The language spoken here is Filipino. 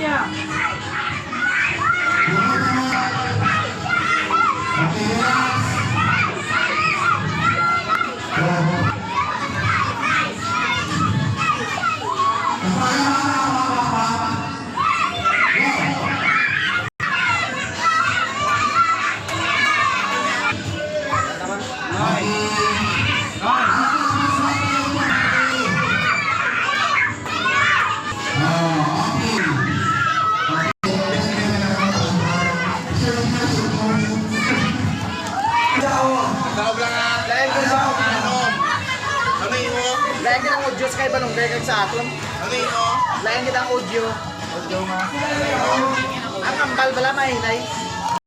Yeah. Tawag lang nga. Dahil ko sa ano. Ano imo? Lain kita ang audio kay Balong Berg sa atlom. Ano audio. Audio ma. Ang kambal bala mahinay.